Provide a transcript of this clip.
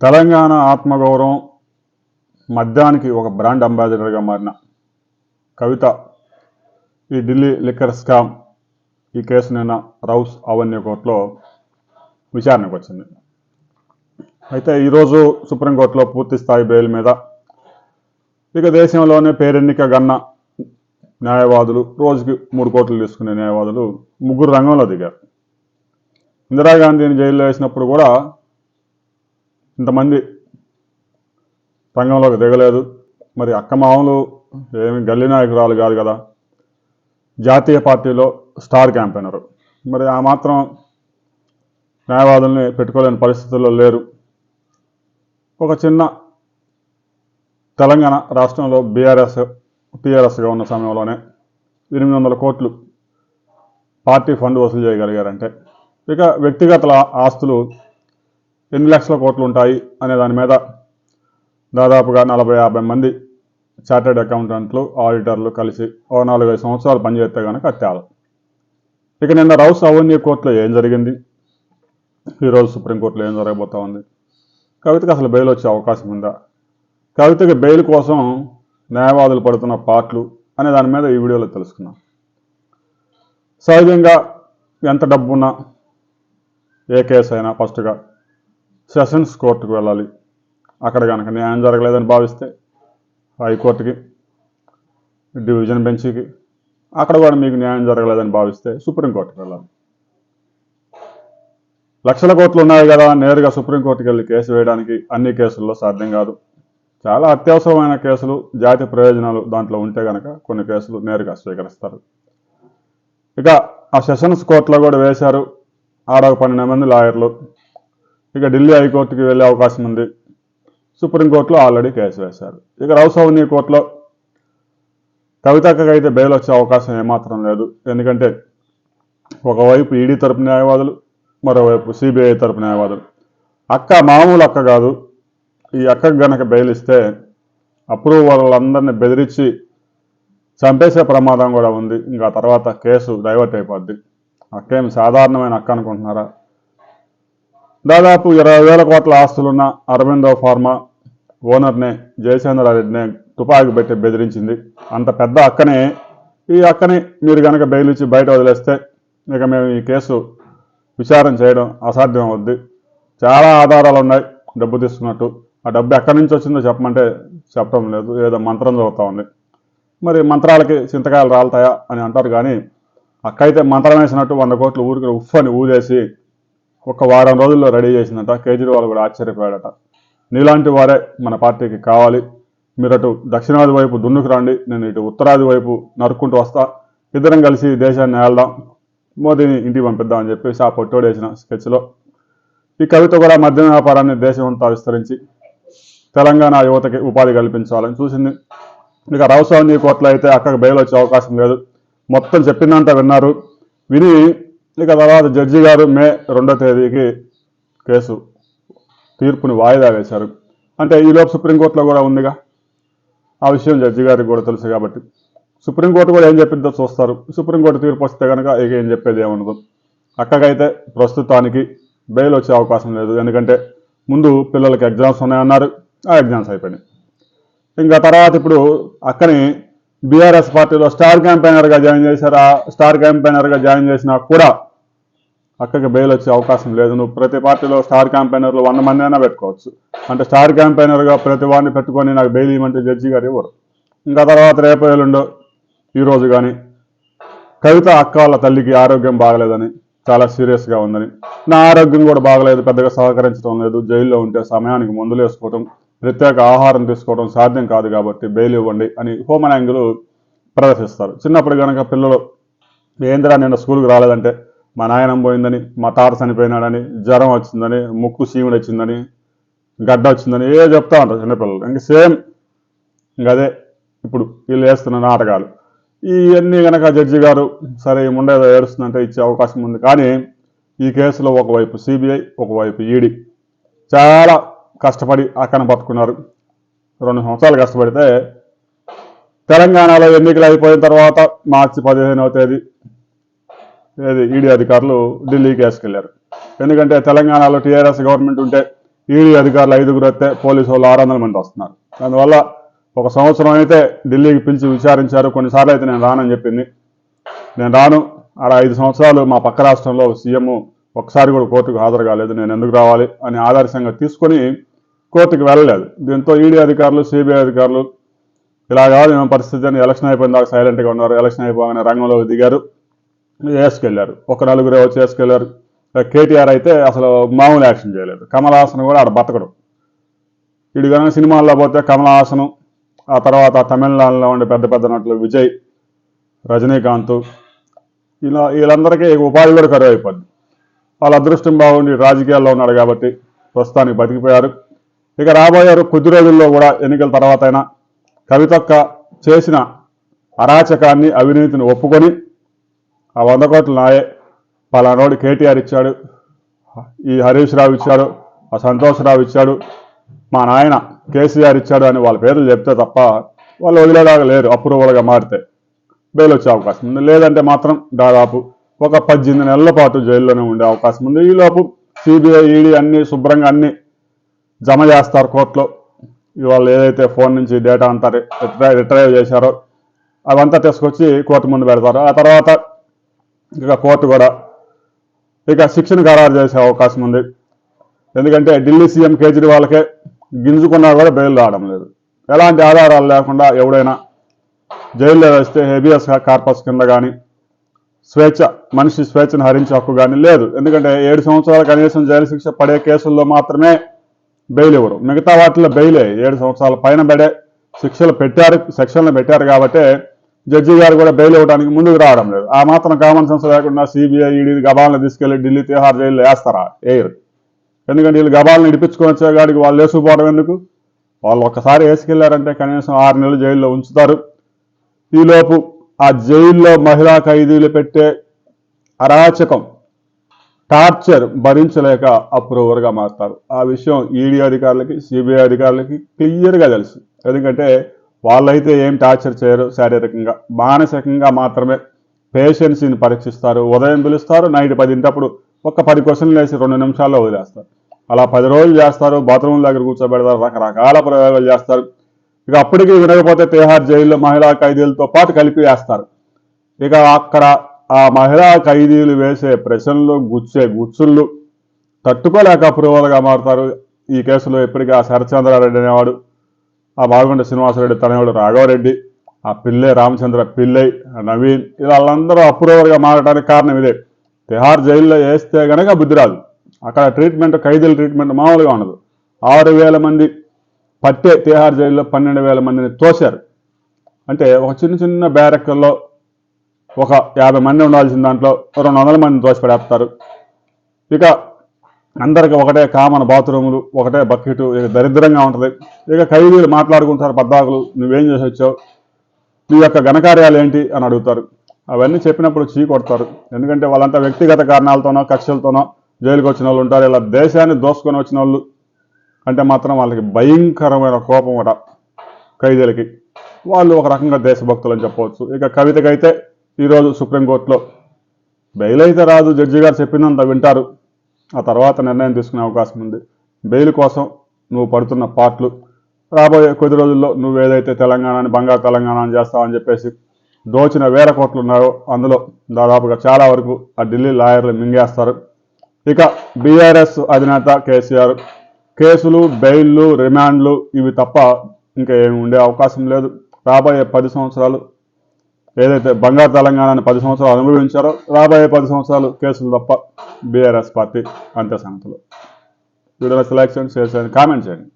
తెలంగాణ ఆత్మగౌరవం మద్యానికి ఒక బ్రాండ్ అంబాసిడర్గా మారిన కవిత ఈ ఢిల్లీ లిక్కర్ స్కామ్ ఈ కేసు నిన్న రౌస్ అవన్యూ కోర్టులో విచారణకు వచ్చింది. అయితే ఈరోజు సుప్రీంకోర్టులో పూర్తి స్థాయి బెయిల్ మీద ఇక దేశంలోనే పేరెన్నిక గన్న న్యాయవాదులు రోజుకి మూడు కోట్లు తీసుకునే న్యాయవాదులు ముగ్గురు రంగంలో దిగారు. ఇందిరాగాంధీని జైల్లో వేసినప్పుడు కూడా ఇంతమంది రంగంలోకి దిగలేదు. మరి అక్కమామలు ఏమి గల్లీ నాయకురాలు కాదు కదా. జాతీయ పార్టీలో స్టార్ క్యాంపెయినరు. మరి ఆ మాత్రం న్యాయవాదుల్ని పెట్టుకోలేని పరిస్థితుల్లో లేరు. ఒక చిన్న తెలంగాణ రాష్ట్రంలో బీఆర్ఎస్ టీఆర్ఎస్గా ఉన్న సమయంలోనే ఎనిమిది వందల కోట్లు పార్టీ ఫండ్ వసూలు చేయగలిగారంటే ఇక వ్యక్తిగత ఆస్తులు ఎన్ని లక్షల కోట్లు ఉంటాయి అనే దాని మీద దాదాపుగా నలభై యాభై మంది చార్టెడ్ అకౌంటెంట్లు ఆడిటర్లు కలిసి ఓ నాలుగైదు సంవత్సరాలు పనిచేస్తే కనుక అత్యాలు. ఇక నిన్న రౌస్ అవన్యూ కోర్టులో ఏం జరిగింది? ఈరోజు సుప్రీంకోర్టులో ఏం జరగబోతా ఉంది? కవితకు అసలు బెయిల్ వచ్చే అవకాశం ఉందా? కవితకి బెయిల్ కోసం న్యాయవాదులు పడుతున్న పాటలు అనే దాని మీద ఈ వీడియోలో తెలుసుకున్నాం సహజంగా ఎంత డబ్బున్నా ఏ కేసు అయినా ఫస్ట్గా సెషన్స్ కోర్టుకు వెళ్ళాలి. అక్కడ కనుక న్యాయం జరగలేదని భావిస్తే హైకోర్టుకి డివిజన్ బెంచ్కి అక్కడ కూడా మీకు న్యాయం జరగలేదని భావిస్తే సుప్రీంకోర్టుకి వెళ్ళాలి. లక్షల కోట్లు ఉన్నాయి కదా నేరుగా సుప్రీంకోర్టుకి వెళ్ళి కేసు వేయడానికి అన్ని కేసుల్లో సాధ్యం కాదు. చాలా అత్యవసరమైన కేసులు జాతి ప్రయోజనాలు దాంట్లో ఉంటే కనుక కొన్ని కేసులు నేరుగా స్వీకరిస్తారు. ఇక ఆ సెషన్స్ కోర్టులో కూడా వేశారు. ఆడ ఒక పన్నెండు మంది లాయర్లు. ఇక ఢిల్లీ హైకోర్టుకి వెళ్ళే అవకాశం ఉంది. సుప్రీంకోర్టులో ఆల్రెడీ కేసు వేశారు. ఇక రౌసౌనీ కోర్టులో కవితకి అయితే బెయిల్ వచ్చే అవకాశం ఏమాత్రం లేదు. ఎందుకంటే ఒకవైపు ఈడీ తరపు న్యాయవాదులు మరోవైపు సిబిఐ తరపు న్యాయవాదులు. అక్క మామూలు అక్క కాదు. ఈ అక్కకు గనక బెయిల్ ఇస్తే అప్రూవ్ వాళ్ళందరినీ బెదిరించి చంపేసే ప్రమాదం కూడా ఉంది. ఇంకా తర్వాత కేసు డైవర్ట్ అయిపోద్ది. అక్కేమి సాధారణమైన అక్క అనుకుంటున్నారా? దాదాపు ఇరవై వేల కోట్ల ఆస్తులున్న అరవిందో ఫార్మా ఓనర్నే జయచంద్రారెడ్డినే తుపాకి పెట్టి బెదిరించింది. అంత పెద్ద అక్కనే ఈ అక్కని మీరు కనుక బెయిల్ బయట వదిలేస్తే ఇక మేము ఈ కేసు విచారణ చేయడం అసాధ్యం అవుద్ది. చాలా ఆధారాలు ఉన్నాయి డబ్బు తీసుకున్నట్టు. ఆ డబ్బు ఎక్కడి నుంచి వచ్చిందో చెప్పమంటే చెప్పడం లేదు. ఏదో మంత్రం చదువుతా ఉంది. మరి మంత్రాలకి చింతకాయలు రాలుతాయా అని అంటారు కానీ అక్కయితే మంత్రం వేసినట్టు వంద కోట్లు ఊరికి ఉఫ్ అని ఊదేసి ఒక వారం రోజుల్లో రెడీ చేసిందట. కేజ్రీవాల్ కూడా ఆశ్చర్యపోయాడట. నీలాంటి వారే మన పార్టీకి కావాలి. మీరు అటు దక్షిణాది వైపు దున్నుకు రండి. నేను ఇటు ఉత్తరాది వైపు నరుక్కుంటూ వస్తా. ఇద్దరం కలిసి దేశాన్ని ఏళ్దాం మోదీని ఇంటికి పంపిద్దాం అని చెప్పేసి ఆ పొట్టోడేసిన స్కెచ్లో ఈ కవిత కూడా మద్యం వ్యాపారాన్ని దేశం అంతా విస్తరించి తెలంగాణ యువతకి ఉపాధి కల్పించాలని చూసింది. ఇక రౌసవన్యూ కోర్టులో అయితే అక్కకు బెయిల్ వచ్చే అవకాశం లేదు. మొత్తం చెప్పిందంతా విన్నారు. విని ఇక తర్వాత జడ్జి గారు మే రెండో తేదీకి కేసు తీర్పుని వాయిదా వేశారు. అంటే ఈలోపు సుప్రీంకోర్టులో కూడా ఉందిగా. ఆ విషయం జడ్జి గారికి కూడా తెలుసు కాబట్టి. సుప్రీంకోర్టు కూడా ఏం చెప్పిందో చూస్తారు. సుప్రీంకోర్టు తీర్పు వస్తే కనుక ఇక ఏం చెప్పేది ఏమనదు అక్కకైతే ప్రస్తుతానికి బెయిల్ వచ్చే అవకాశం లేదు. ఎందుకంటే ముందు పిల్లలకి ఎగ్జామ్స్ ఉన్నాయన్నారు. ఆ ఎగ్జామ్స్ అయిపోయినాయి. ఇంకా తర్వాత ఇప్పుడు అక్కని బీఆర్ఎస్ పార్టీలో స్టార్ క్యాంపెయినర్గా జాయిన్ చేశారు? ఆ స్టార్ క్యాంపెయినర్గా జాయిన్ చేసినా కూడా అక్కకి బెయిల్ వచ్చే అవకాశం లేదు. నువ్వు ప్రతి పార్టీలో స్టార్ క్యాంపెయినర్లు వంద మంది అయినా పెట్టుకోవచ్చు. అంటే స్టార్ క్యాంపెయినర్గా ప్రతి వాడిని పెట్టుకొని నాకు బెయిల్ ఇవ్వమంటే జడ్జి గారు ఇవ్వరు. ఇంకా తర్వాత రేపు ఎల్లుండో ఈరోజు కానీ కవిత అక్క వాళ్ళ తల్లికి ఆరోగ్యం బాగలేదని చాలా సీరియస్గా ఉందని. నా ఆరోగ్యం కూడా బాగలేదు పెద్దగా సహకరించడం లేదు జైల్లో ఉంటే సమయానికి మందులు వేసుకోవటం ప్రత్యేక ఆహారం తీసుకోవడం సాధ్యం కాదు కాబట్టి బెయిల్ ఇవ్వండి అని హోమన్ ప్రదర్శిస్తారు. చిన్నప్పుడు కనుక పిల్లలు ఏందిరా నిన్న స్కూల్కి రాలేదంటే మా నాయనం పోయిందని మా తాత చనిపోయినాడని జ్వరం వచ్చిందని ముక్కు సీముడు వచ్చిందని గడ్డ వచ్చిందని ఏ చెప్తా ఉంటారు చిన్నపిల్లలు. ఇంక సేమ్ ఇంక అదే ఇప్పుడు వీళ్ళు వేస్తున్న నాటకాలు. ఇవన్నీ కనుక జడ్జి గారు సరే ఈ ముండేదో ఏడుస్తుందంటే ఇచ్చే అవకాశం ఉంది. కానీ ఈ కేసులో ఒకవైపు సిబిఐ ఒకవైపు ఈడీ. చాలా కష్టపడి అక్కన పట్టుకున్నారు రెండు సంవత్సరాలు కష్టపడితే తెలంగాణలో ఎన్నికలు అయిపోయిన తర్వాత మార్చి పదిహేనవ తేదీ ఏది ఈడీ అధికారులు ఢిల్లీకి వేసుకెళ్ళారు. ఎందుకంటే తెలంగాణలో టీఆర్ఎస్ గవర్నమెంట్ ఉంటే ఈడీ అధికారులు ఐదుగురు వస్తే పోలీసు వాళ్ళు ఆరు వందల మంది వస్తున్నారు. అందువల్ల ఒక సంవత్సరం అయితే ఢిల్లీకి పిలిచి విచారించారు. కొన్నిసార్లు అయితే నేను రానని చెప్పింది. నేను రాను. ఆడ ఐదు సంవత్సరాలు మా పక్క రాష్ట్రంలో సీఎం ఒకసారి కూడా కోర్టుకు హాజరు కాలేదు నేను ఎందుకు రావాలి అని ఆదర్శంగా తీసుకొని కోర్టుకు వెళ్ళలేదు. దీంతో ఈడీ అధికారులు సిబిఐ అధికారులు ఇలా కాదు ఏమో పరిస్థితి అని ఎలక్షన్ అయిపోయిన దాకా సైలెంట్గా ఉన్నారు. ఎలక్షన్ అయిపోగానే రంగంలోకి దిగారు వేసుకెళ్ళారు ఒక నలుగురే వచ్చి వేసుకెళ్ళారు కేటీఆర్ అయితే అసలు మామూలు యాక్షన్ చేయలేదు. కమల్ హాసన్ కూడా ఆడ బతకడు. ఇడు కనుక సినిమాల్లో పోతే కమల్ హాసన్ ఆ తర్వాత తమిళనాడులో ఉండే పెద్ద పెద్ద నటులు విజయ్ రజనీకాంత్ ఇలా వీళ్ళందరికీ ఉపాధి కూడా కరువు అయిపోద్ది వాళ్ళ అదృష్టం బాగుండి రాజకీయాల్లో ఉన్నాడు కాబట్టి ప్రస్తుతానికి బతికిపోయారు. ఇక రాబోయారు కొద్ది రోజుల్లో కూడా ఎన్నికల తర్వాత అయినా కవితక్క చేసిన అరాచకాన్ని అవినీతిని ఒప్పుకొని ఆ వంద కోట్లు నాయే పలానోడు కేటీఆర్ ఇచ్చాడు. ఈ హరీష్ రావు ఇచ్చాడు ఆ సంతోష్ రావు ఇచ్చాడు మా నాయన కేసీఆర్ ఇచ్చాడు అని వాళ్ళ పేర్లు చెప్తే తప్ప వాళ్ళు వదిలేలాగా లేరు అప్రూవల్గా మారితే బెయిల్ వచ్చే అవకాశం ఉంది. లేదంటే మాత్రం దాదాపు ఒక పద్దెనిమిది నెలల పాటు జైల్లోనే ఉండే అవకాశం ఉంది. ఈలోపు సిబిఐ ఈడీ అన్ని శుభ్రంగా అన్ని జమ చేస్తారు కోర్టులో. ఇవాళ ఏదైతే ఫోన్ నుంచి డేటా అంతా రిట్రైవ్ చేశారో అవంతా తీసుకొచ్చి కోర్టు ముందు పెడతారు. ఆ తర్వాత ఇక కోర్టు కూడా ఇక శిక్షణ ఖరారు చేసే అవకాశం ఉంది. ఎందుకంటే ఢిల్లీ సీఎం కేజ్రీవాల్కే గింజుకున్నా కూడా బెయిల్ రావడం లేదు. ఎలాంటి ఆధారాలు లేకుండా ఎవడైనా జైల్లో వేస్తే హెబియస్ కార్పస్ కింద కానీ స్వేచ్ఛ మనిషి స్వేచ్ఛను హరించే హక్కు కానీ లేదు. ఎందుకంటే ఏడు సంవత్సరాలు కనీసం జైలు శిక్ష పడే కేసుల్లో మాత్రమే బెయిల్ ఇవ్వరు. మిగతా వాటిలో బెయిలే. ఏడు సంవత్సరాల పైన పడే శిక్షలు పెట్టారు సెక్షన్లు పెట్టారు కాబట్టి జడ్జి గారు కూడా బెయిల్ ఇవ్వడానికి ముందుకు రావడం లేదు. ఆ మాత్రం కామన్ సెన్స్ లేకుండా సిబిఐ ఈడీ గబాలను తీసుకెళ్ళి ఢిల్లీ తిహార్ జైల్లో వేస్తారా? ఏరు ఎందుకంటే వీళ్ళు గబాలను ఇడిపించుకొని వచ్చేగాడికి వాళ్ళు వేసుకుపోవడం ఎందుకు? వాళ్ళు ఒక్కసారి వేసుకెళ్ళారంటే కనీసం ఆరు నెలలు జైల్లో ఉంచుతారు. ఈలోపు ఆ జైల్లో మహిళా ఖైదీలు పెట్టే అరాచకం టార్చర్ భరించలేక అప్రూవర్గా మారుతారు. ఆ విషయం ఈడీ అధికారులకి సిబిఐ అధికారులకి క్లియర్గా తెలుసు. ఎందుకంటే వాళ్ళైతే ఏం టార్చర్ చేయరు శారీరకంగా. మానసికంగా మాత్రమే పేషెన్సీని పరీక్షిస్తారు. ఉదయం పిలుస్తారు నైట్ పదింటప్పుడు ఒక పది క్వశ్చన్లు వేసి రెండు నిమిషాల్లో వదిలేస్తారు. అలా పది రోజులు చేస్తారు బాత్రూమ్ దగ్గర కూర్చోబెడతారు రకరకాల ప్రయోగాలు చేస్తారు. ఇక అప్పటికి వినకపోతే తేహార్ జైల్లో మహిళా ఖైదీలతో పాటు కలిపి వేస్తారు ఇక అక్కడ ఆ మహిళా ఖైదీలు వేసే ప్రశ్నలు గుచ్చే గుచ్చుళ్ళు తట్టుకోలేక అప్రూవల్గా మారుతారు. ఈ కేసులో ఇప్పటికీ ఆ శరచంద్రారెడ్డి అనేవాడు ఆ బాగుండ శ్రీనివాసరెడ్డి తనయుడు రాఘవరెడ్డి ఆ పిల్లె రామచంద్ర పిల్లై నవీన్ ఇలా వాళ్ళందరూ అప్రూవర్గా మారడానికి కారణం ఇదే. తిహార్ జైల్లో వేస్తే గనక బుద్ధి రాదు. అక్కడ ట్రీట్మెంట్ ఖైదీల ట్రీట్మెంట్ మామూలుగా ఉండదు. ఆరు వేల మంది పట్టే తిహార్ జైల్లో పన్నెండు వేల మందిని తోశారు. అంటే ఒక చిన్న చిన్న బ్యారెక్కల్లో ఒక యాభై మంది ఉండాల్సిన దాంట్లో రెండు వందల మందిని తోసిపడేస్తారు ఇక అందరికి ఒకటే కామన్ బాత్రూములు ఒకటే బకెట్ ఇక దరిద్రంగా ఉంటుంది. ఇక ఖైదీలు మాట్లాడుకుంటారు పద్దాకులు నువ్వేం చేసి వచ్చావు? నీ యొక్క ఘనకార్యాలు ఏంటి? అని అడుగుతారు. అవన్నీ చెప్పినప్పుడు చీ కొడతారు. ఎందుకంటే వాళ్ళంతా వ్యక్తిగత కారణాలతోనో కక్షలతోనో జైలుకి వచ్చిన వాళ్ళు ఉంటారు. ఇలా దేశాన్ని దోసుకొని వచ్చిన వాళ్ళు అంటే మాత్రం వాళ్ళకి భయంకరమైన కోపం కూడా ఖైదీలకి. వాళ్ళు ఒక రకంగా దేశభక్తులు అని చెప్పవచ్చు. ఇక కవితకైతే ఈరోజు సుప్రీంకోర్టులో బెయిల్ అయితే రాదు జడ్జి గారు చెప్పినంత వింటారు. ఆ తర్వాత నిర్ణయం తీసుకునే అవకాశం ఉంది. బెయిల్ కోసం నువ్వు పడుతున్న పాటలు రాబోయే కొద్ది రోజుల్లో నువ్వు ఏదైతే తెలంగాణని బంగారు తెలంగాణ అని చేస్తావని చెప్పేసి దోచిన వేల కోట్లు ఉన్నాయో అందులో దాదాపుగా చాలా వరకు ఆ ఢిల్లీ లాయర్లు మింగేస్తారు. ఇక బీఆర్ఎస్ అధినేత కేసీఆర్ కేసులు బెయిల్లు రిమాండ్లు ఇవి తప్ప ఇంకా ఏమి ఉండే అవకాశం లేదు. రాబోయే పది సంవత్సరాలు ఏదైతే బంగారు తెలంగాణని పది సంవత్సరాలు అనుభవించారో రాబోయే పది సంవత్సరాలు కేసులు తప్ప బీఆర్ఎస్ పార్టీ అంతే సంగతులు. వీడియోలో సెలెక్షన్ షేర్ చేయండి కామెంట్ చేయండి.